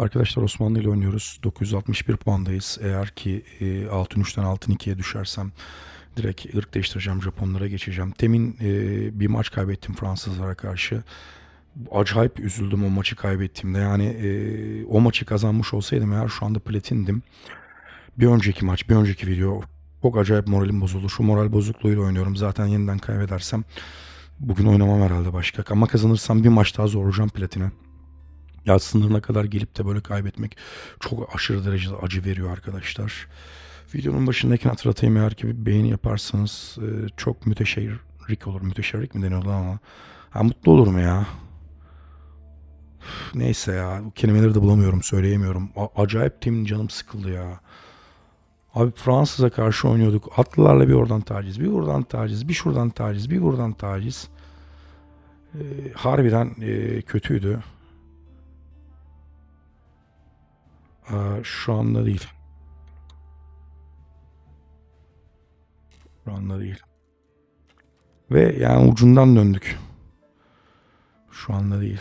Arkadaşlar Osmanlı ile oynuyoruz. 961 puandayız. Eğer ki e, altın 3'ten altın 2'ye düşersem direkt ırk değiştireceğim. Japonlara geçeceğim. Temin e, bir maç kaybettim Fransızlara karşı. Acayip üzüldüm o maçı kaybettiğimde. Yani e, o maçı kazanmış olsaydım eğer şu anda platindim. Bir önceki maç, bir önceki video çok acayip moralim bozuldu. Şu moral bozukluğuyla oynuyorum. Zaten yeniden kaybedersem bugün oynamam herhalde başka. Ama kazanırsam bir maç daha zorlayacağım platine. Ya sınırına kadar gelip de böyle kaybetmek çok aşırı derecede acı veriyor arkadaşlar. Videonun başındayken hatırlatayım eğer ki bir beğeni yaparsanız e, çok müteşerrik olur. Müteşerrik mi deniyordu ama. Ha, mutlu olurum ya. Neyse ya bu kelimeleri de bulamıyorum söyleyemiyorum. A- acayip temin canım sıkıldı ya. Abi Fransız'a karşı oynuyorduk. Atlılarla bir oradan taciz, bir buradan taciz, bir şuradan taciz, bir buradan taciz. Ee, harbiden e, kötüydü. Şu anda değil. Şu anda değil. Ve yani ucundan döndük. Şu anda değil.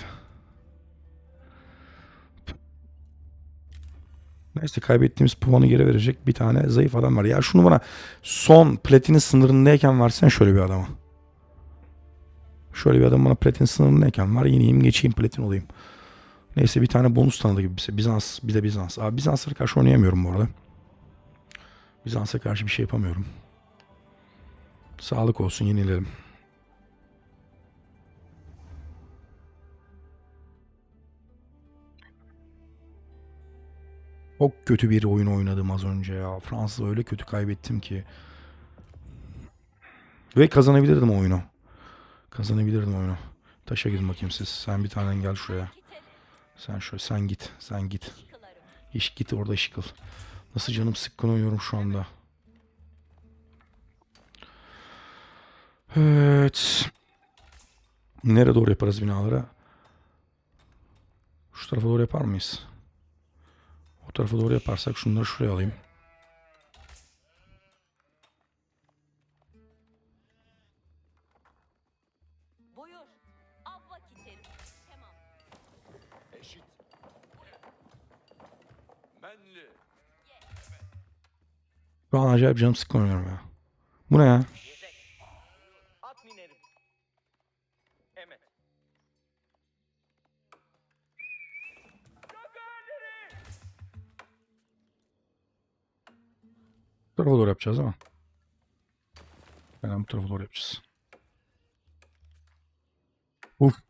Neyse kaybettiğimiz puanı geri verecek bir tane zayıf adam var. Ya şunu bana son platinin sınırındayken versen şöyle bir adama. Şöyle bir adam bana platin sınırındayken var. Yeneyim geçeyim platin olayım. Neyse bir tane bonus tanıdı gibi bir şey. Bizans bir de Bizans. Abi Bizans'a karşı oynayamıyorum bu arada. Bizans'a karşı bir şey yapamıyorum. Sağlık olsun yenilelim. Çok kötü bir oyun oynadım az önce ya. Fransız öyle kötü kaybettim ki. Ve kazanabilirdim oyunu. Kazanabilirdim oyunu. Taşa gidin bakayım siz. Sen bir tane gel şuraya. Sen şöyle sen git. Sen git. İş git orada iş kıl. Nasıl canım sıkkın oynuyorum şu anda. Evet. Nereye doğru yaparız binalara? Şu tarafa doğru yapar mıyız? O tarafa doğru yaparsak şunları şuraya alayım. Buyur. Av vakitleri. Eşit. Menli. Şu an acayip canım sıkkın oynuyorum ya. Bu ne ya? At minerim. Evet. Bu tarafa doğru yapacağız ama. Ben bu tarafa doğru yapacağız. Uf.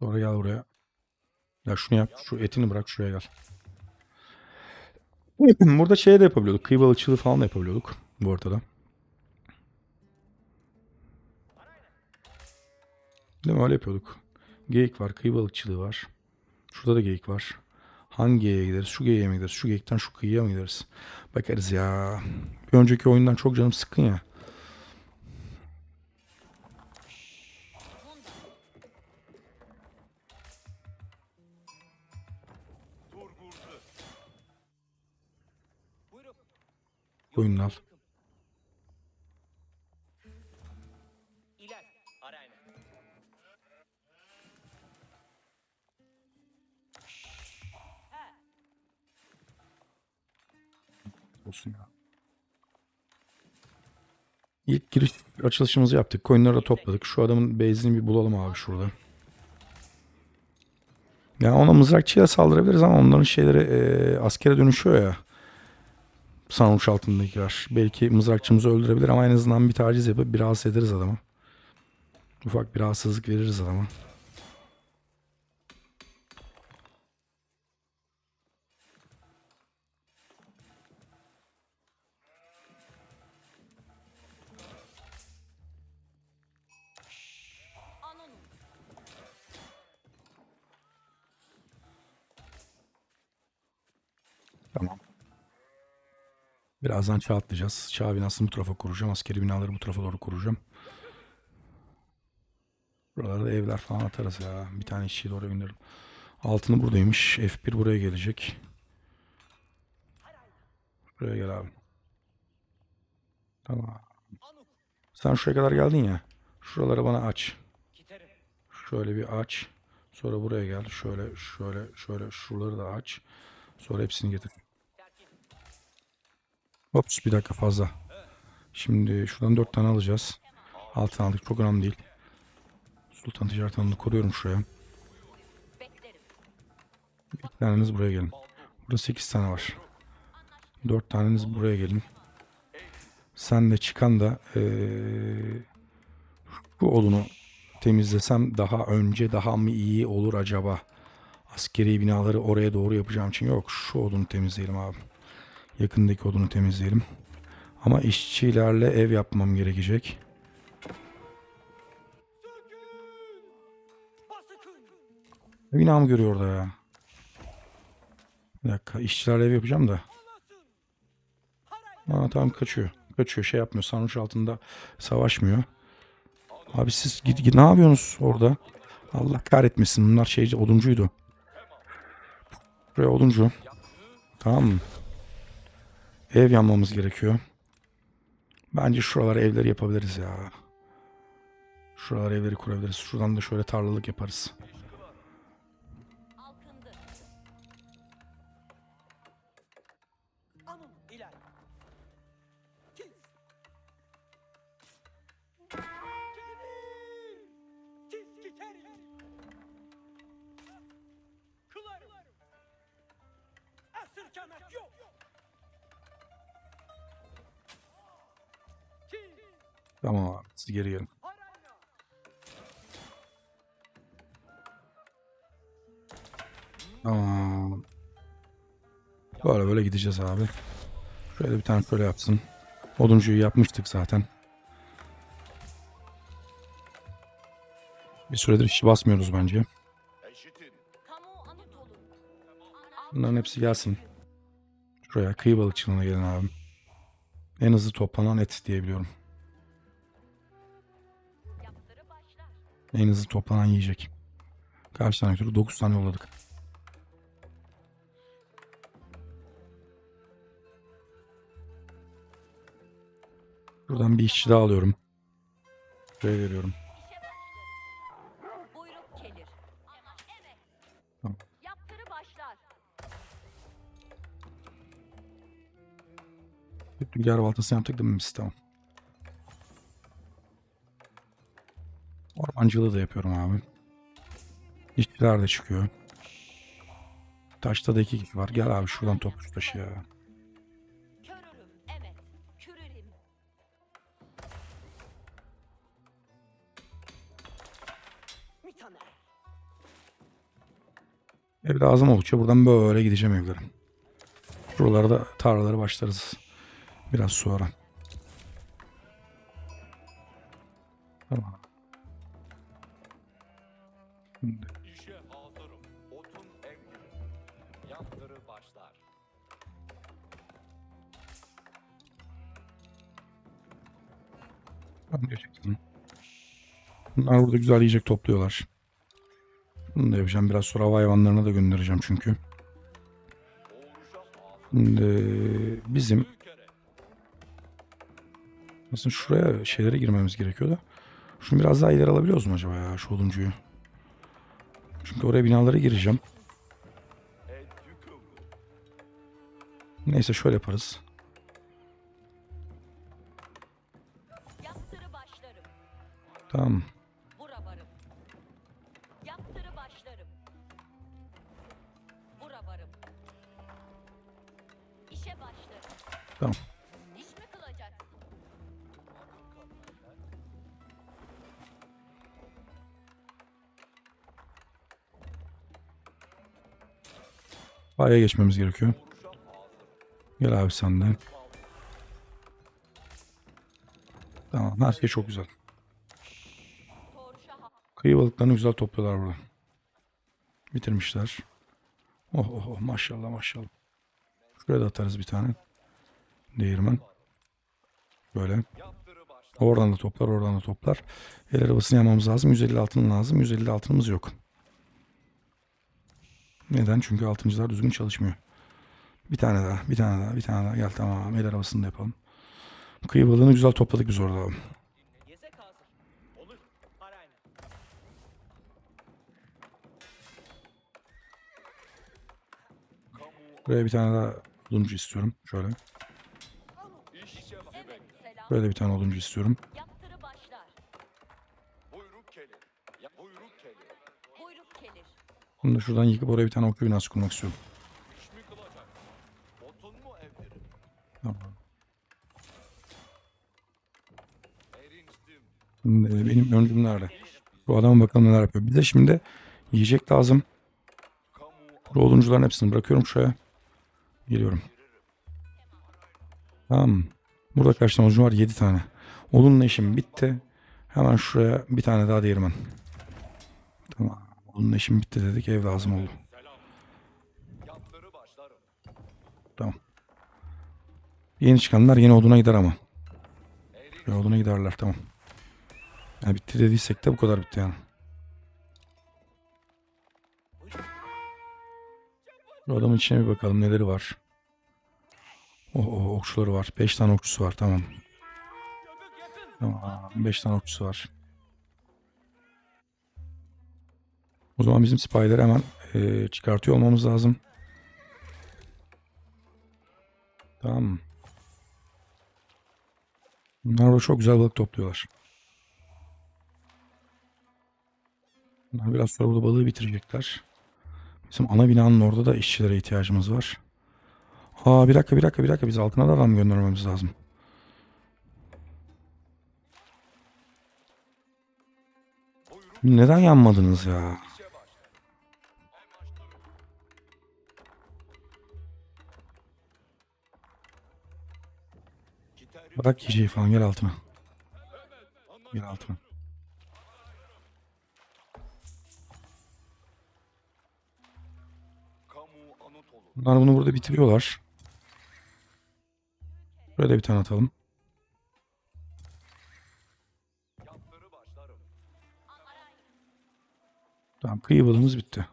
Doğru gel buraya. Ya şunu yap. Şu etini bırak şuraya gel. Burada şey de yapabiliyorduk. Kıyı balıkçılığı falan da yapabiliyorduk. Bu ortada. Değil mi? Öyle yapıyorduk. Geyik var. Kıyı balıkçılığı var. Şurada da geyik var. Hangi geyiğe gideriz? Şu geyiğe mi gideriz? Şu geyikten şu kıyıya mı gideriz? Bakarız ya. Bir önceki oyundan çok canım sıkkın ya. Oyununu al. Olsun ya. İlk giriş açılışımızı yaptık. Coinleri de topladık. Şu adamın base'ini bir bulalım abi şurada. Yani ona mızrakçıyla saldırabiliriz ama onların şeyleri e, askere dönüşüyor ya. Sarhoş altındakiler. Belki mızrakçımızı öldürebilir ama en azından bir taciz yapıp bir rahatsız ederiz adamı. Ufak bir rahatsızlık veririz adama. Birazdan çağ atlayacağız. Çağ binasını bu tarafa kuracağım. Askeri binaları bu tarafa doğru kuracağım. Buralarda evler falan atarız ya. Bir tane işçiyi de oraya gönderirim. Altını buradaymış. F1 buraya gelecek. Buraya gel abi. Tamam. Sen şuraya kadar geldin ya. Şuraları bana aç. Şöyle bir aç. Sonra buraya gel. Şöyle, şöyle, şöyle. Şuraları da aç. Sonra hepsini getir. Hops bir dakika fazla. Şimdi şuradan dört tane alacağız. Altın aldık. Çok önemli değil. Sultan Ticaret Hanı'nı koruyorum şuraya. İki taneniz buraya gelin. Burada sekiz tane var. Dört taneniz buraya gelin. Sen de çıkan da eee bu odunu temizlesem daha önce daha mı iyi olur acaba? Askeri binaları oraya doğru yapacağım için yok. Şu odunu temizleyelim abi. Yakındaki odunu temizleyelim. Ama işçilerle ev yapmam gerekecek. Bina mı görüyor orada ya? Bir dakika işçilerle ev yapacağım da. Aa, tamam kaçıyor. Kaçıyor şey yapmıyor. Sarnıç altında savaşmıyor. Abi siz git, git ne yapıyorsunuz orada? Allah kahretmesin. Bunlar şeyci oduncuydu. Buraya oduncu. Tamam mı? Ev yanmamız gerekiyor. Bence şuralara evleri yapabiliriz ya. Şuralara evleri kurabiliriz. Şuradan da şöyle tarlalık yaparız. Tamam abi siz geri gelin. Tamam. Böyle böyle gideceğiz abi. Şöyle bir tane şöyle yapsın. Oduncuyu yapmıştık zaten. Bir süredir hiç basmıyoruz bence. Bunların hepsi gelsin. Şuraya kıyı balıkçılığına gelin abi. En hızlı toplanan et diyebiliyorum. En hızlı toplanan yiyecek. Kaç tane götürdük? 9 tane yolladık. Buradan bir işçi daha alıyorum. Buraya veriyorum. Tamam. Başlar. Tüccar baltası yaptık değil mi biz? Tamam. Ormancılığı da yapıyorum abi. İşçiler de çıkıyor. Taşta da iki kişi var. Gel abi şuradan toplu şu taşı ya. Ev lazım oldukça buradan böyle gideceğim evlere. Buralarda tarlaları başlarız. Biraz sonra. Tamam. İşe hazırım. Otun emri. Yaptırı başlar. Ben geçecektim. Bunlar burada güzel yiyecek topluyorlar. Bunu da yapacağım. Biraz sonra hava hayvanlarına da göndereceğim çünkü. Şimdi bizim aslında şuraya şeylere girmemiz gerekiyor da. Şunu biraz daha ileri alabiliyoruz mu acaba ya şu oduncuyu? Çünkü oraya binalara gireceğim. Neyse şöyle yaparız. Tamam. Bura Aya geçmemiz gerekiyor. Gel abi sen de. Tamam her şey çok güzel. Kıyı balıklarını güzel topluyorlar burada. Bitirmişler. Oh oh oh maşallah maşallah. Şuraya da atarız bir tane. Değirmen. Böyle. Oradan da toplar oradan da toplar. El arabasını yapmamız lazım. 150 altın lazım. 150 altınımız yok. Neden? Çünkü altıncılar düzgün çalışmıyor. Bir tane daha, bir tane daha, bir tane daha. Gel tamam. El arabasını da yapalım. Kıyı balığını güzel topladık biz orada. Buraya bir tane daha oduncu istiyorum. Şöyle. Böyle bir tane oduncu istiyorum. Bunu da şuradan yıkıp oraya bir tane okey binası kurmak istiyorum. E, benim öncüm nerede? Bu adama bakalım neler yapıyor. Bir de şimdi yiyecek lazım. Bu oduncuların hepsini bırakıyorum şuraya. Geliyorum. Tamam. Burada kaç tane oduncu var? 7 tane. Odunla işim bitti. Hemen şuraya bir tane daha değirmen. Tamam. Odunla işim bitti dedik. Ev lazım oldu. Tamam. Yeni çıkanlar yeni oduna gider ama. Yeni oduna giderler tamam. Yani bitti dediysek de bu kadar bitti yani. Bu adamın içine bir bakalım neleri var. Oh, oh okçuları var. 5 tane okçusu var tamam. Tamam 5 tane okçusu var. O zaman bizim spy'leri hemen eee, çıkartıyor olmamız lazım. Tamam? Bunlar burada çok güzel balık topluyorlar. Bunlar biraz sonra burada balığı bitirecekler. Bizim ana binanın orada da işçilere ihtiyacımız var. Aa bir dakika bir dakika bir dakika biz altına da adam göndermemiz lazım. Neden yanmadınız ya? Bırak yiyeceği falan gel altına. Gel altına. Bunlar bunu burada bitiriyorlar. Buraya bir tane atalım. Tamam kıyı balığımız bitti.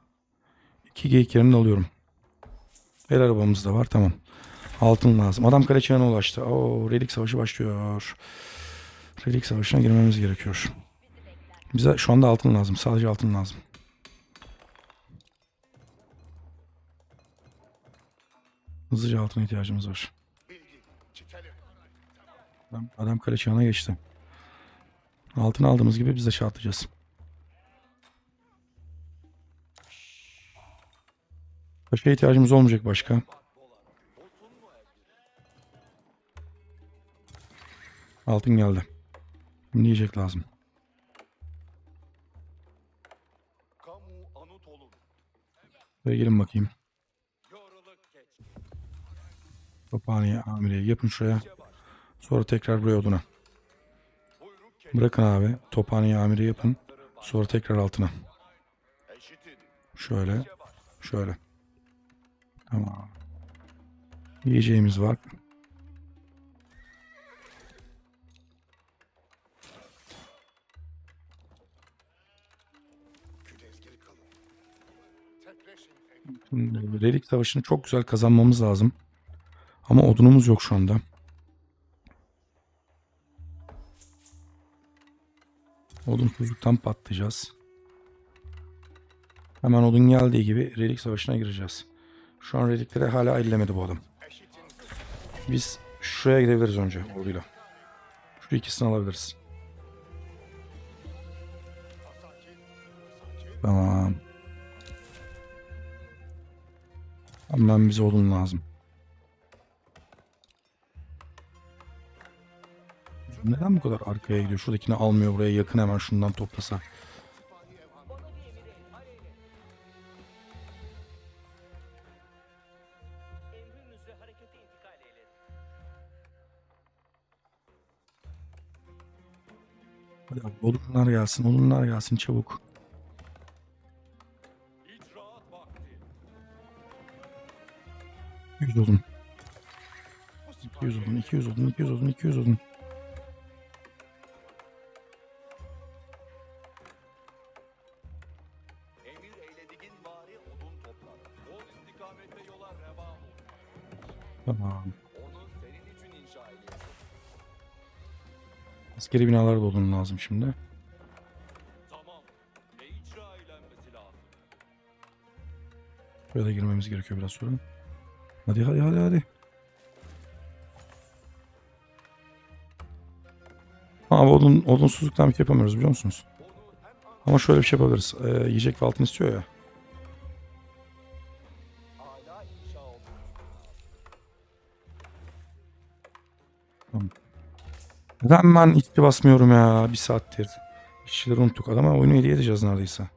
İki geyik yerini alıyorum. El arabamız da var tamam. Altın lazım. Adam kale ulaştı. Oo, Relik Savaşı başlıyor. Relik Savaşı'na girmemiz gerekiyor. Bize şu anda altın lazım. Sadece altın lazım. Hızlıca altına ihtiyacımız var. Adam, adam kale geçti. Altın aldığımız gibi biz de şey atlayacağız. Başka ihtiyacımız olmayacak başka. Altın geldi. Şimdi yiyecek lazım. Ve gelin bakayım. Yoruluk geç. Tophane amireyi yapın şuraya. Sonra tekrar buraya oduna. Bırakın abi. Tophane amire yapın. Sonra tekrar altına. Şöyle. Şöyle. Tamam. Yiyeceğimiz var. Şimdi Relik Savaşı'nı çok güzel kazanmamız lazım. Ama odunumuz yok şu anda. Odunsuzluktan patlayacağız. Hemen odun geldiği gibi Relik Savaşı'na gireceğiz. Şu an relikleri hala ellemedi bu adam. Biz şuraya gidebiliriz önce orduyla. Şu ikisini alabiliriz. Tamam. Hemen bize odun lazım. Neden bu kadar arkaya gidiyor? Şuradakini almıyor buraya yakın hemen şundan toplasa. Hadi abi, odunlar gelsin, odunlar gelsin çabuk. 200 odun. 200 odun, 200 odun, 200 odun, 200 odun. Odun. Tamam. Onu senin için inşa edeceğim. Askeri binalara doldurmam lazım şimdi. Tamam. Şuraya da girmemiz gerekiyor biraz sonra. Hadi hadi hadi hadi. Abi odun, odunsuzluktan bir şey yapamıyoruz biliyor musunuz? Ama şöyle bir şey yapabiliriz. Ee, yiyecek ve altın istiyor ya. olmuş. Neden ben içki basmıyorum ya bir saattir. İşçileri unuttuk. Adama oyunu hediye edeceğiz neredeyse.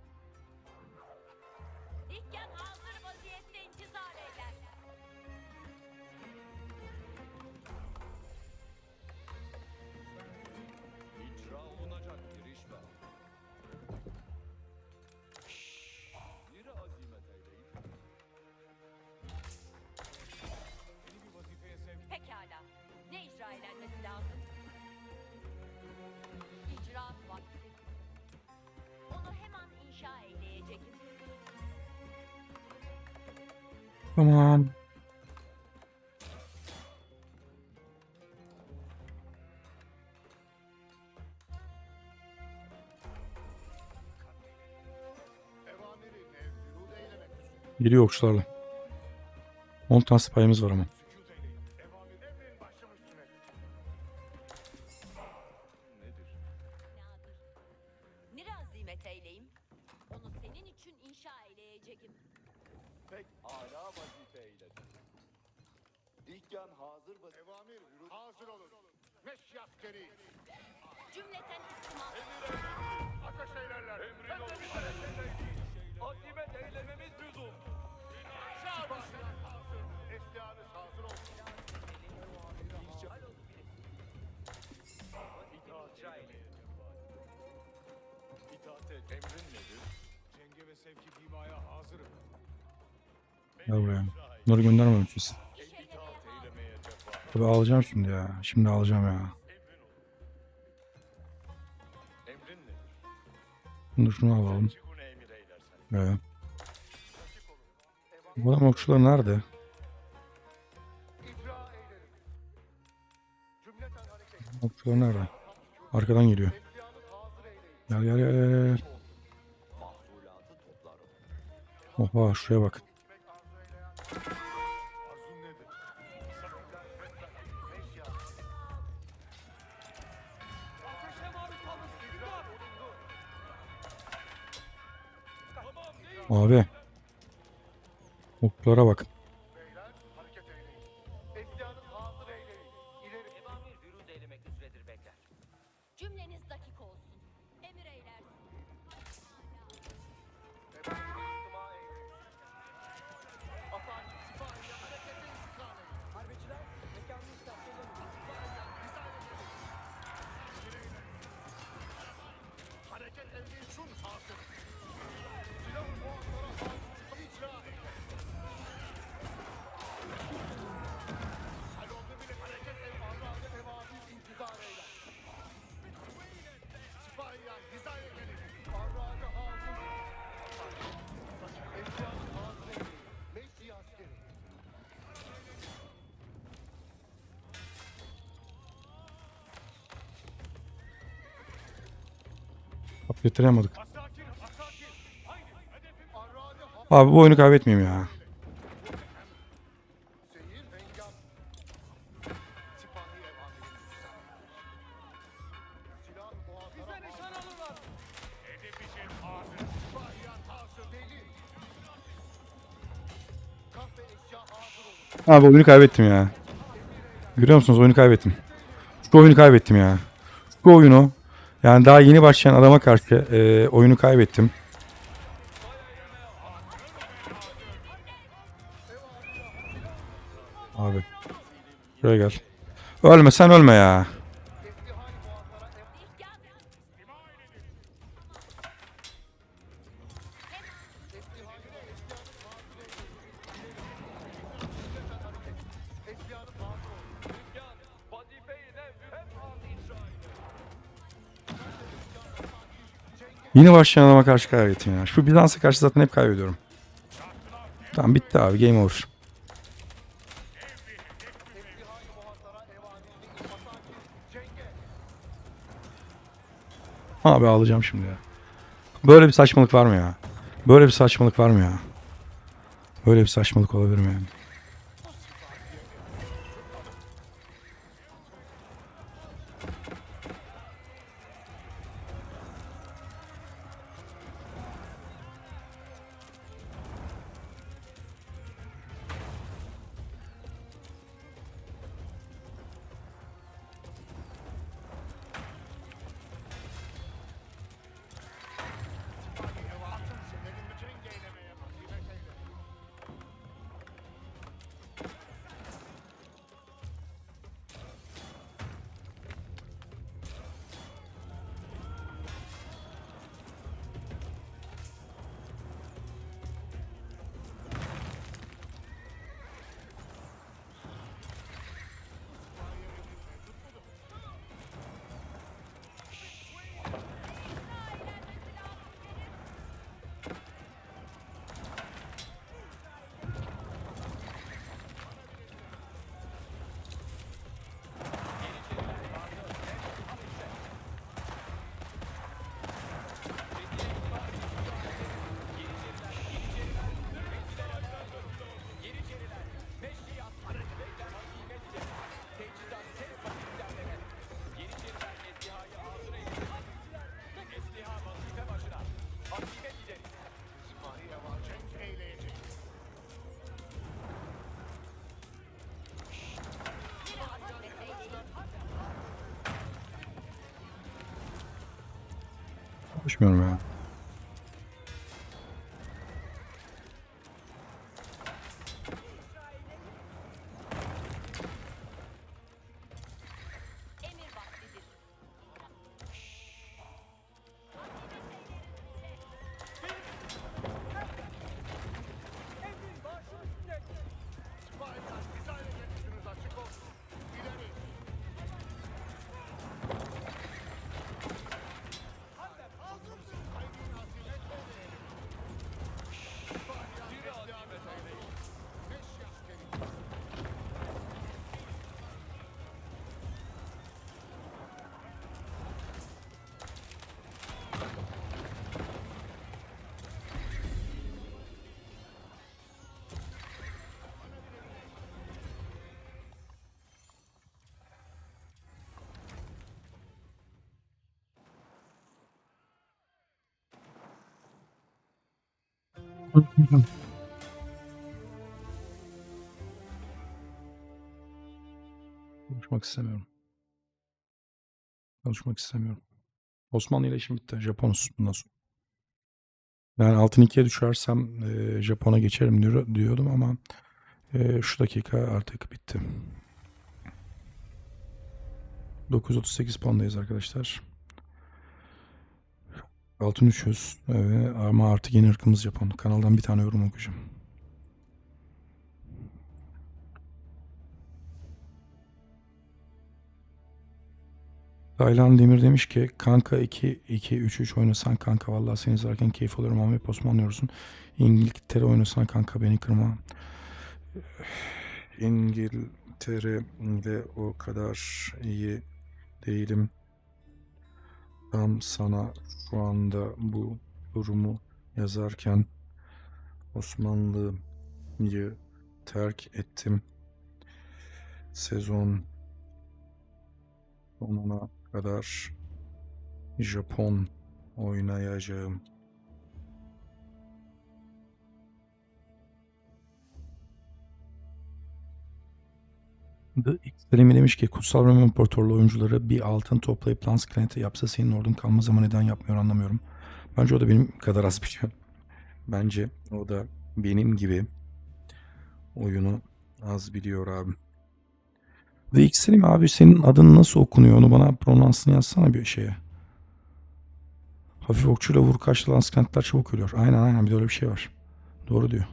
7 okçularla. 10 tane payımız var ama. Emrin nedir? Cenge ve sevki bimaya hazırım. Gel buraya. Bunları göndermemek kesin. İtaat hazır. eylemeye cefa. Tabii alacağım şimdi ya. Şimdi alacağım ya. Emrin nedir? Bunu şunu alalım. Çıkun emir eylersen. Evet. Bu adam okçular nerede? Okçular nerede? Arkadan geliyor. Gel gel gel. Oha şuraya bak. Arzun nedir? Meşya. Hazır. Deli. Kahve eşya hazır olun. Abi oyunu kaybettim ya. Görüyor musunuz oyunu kaybettim. Şu oyunu kaybettim ya. Şu oyunu yani daha yeni başlayan adama karşı e, oyunu kaybettim. Abi. Şuraya gel. Ölme sen ölme ya. Yine başlayan adama karşı kaybettim ya. Şu Bizans'a karşı zaten hep kaybediyorum. Tamam bitti abi. Game over. Abi ağlayacağım şimdi ya. Böyle bir saçmalık var mı ya? Böyle bir saçmalık var mı ya? Böyle bir saçmalık olabilir mi yani? Konuşmuyorum ya. Konuşmak istemiyorum. Konuşmak istemiyorum. Osmanlı ile işim bitti. Japonuz bundan sonra. Yani altın ikiye düşersem e, Japon'a geçerim diyor, diyordum ama e, şu dakika artık bitti. 938 puandayız arkadaşlar. Altın 300 evet, ama artık yeni ırkımız Japon. Kanaldan bir tane yorum okuyacağım. Taylan Demir demiş ki kanka 2 2 3 3 oynasan kanka vallahi seni izlerken keyif alıyorum ama hep Osmanlıyorsun. İngiltere oynasan kanka beni kırma. İngiltere ile o kadar iyi değilim. Tam sana şu anda bu durumu yazarken Osmanlı'yı terk ettim. Sezon sonuna kadar Japon oynayacağım. Extreme demiş ki Kutsal Roma İmparatorluğu oyuncuları bir altın toplayıp Lance Clint'e yapsa senin ordun kalmaz ama neden yapmıyor anlamıyorum. Bence o da benim kadar az biliyor. Bence o da benim gibi oyunu az biliyor abi. The Extreme abi senin adın nasıl okunuyor onu bana pronansını yazsana bir şeye. Hafif okçuyla vur kaçlı Lance Clint'ler çabuk ölüyor. Aynen aynen bir de öyle bir şey var. Doğru diyor.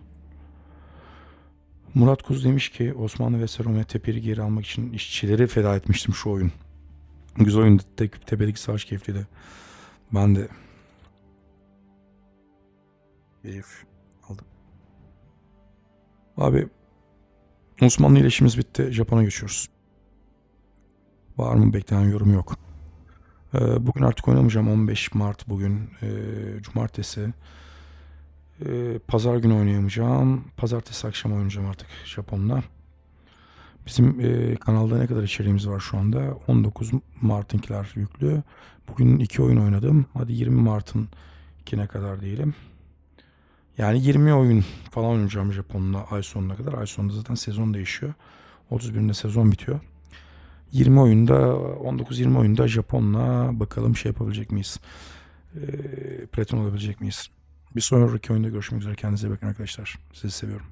Murat Kuz demiş ki Osmanlı ve Seromya Teper'i geri almak için işçileri feda etmiştim şu oyun. Güzel oyun. Te Tepe'deki savaş keyifliydi. Ben de keyif aldım. Abi Osmanlı ile işimiz bitti. Japon'a geçiyoruz. Var mı beklenen yorum yok. Ee, bugün artık oynamayacağım 15 Mart bugün e, Cumartesi. Ee, Pazar günü oynayamayacağım. Pazartesi akşam oynayacağım artık Japon'la. Bizim e, kanalda ne kadar içeriğimiz var şu anda? 19 Mart'ınkiler yüklü. Bugün iki oyun oynadım. Hadi 20 Mart'ın ikine kadar diyelim. Yani 20 oyun falan oynayacağım Japon'la ay sonuna kadar. Ay sonunda zaten sezon değişiyor. 31'inde sezon bitiyor. 20 oyunda 19-20 oyunda Japon'la bakalım şey yapabilecek miyiz? Ee, platon olabilecek miyiz? Bir sonraki oyunda görüşmek üzere. Kendinize bakın arkadaşlar. Sizi seviyorum.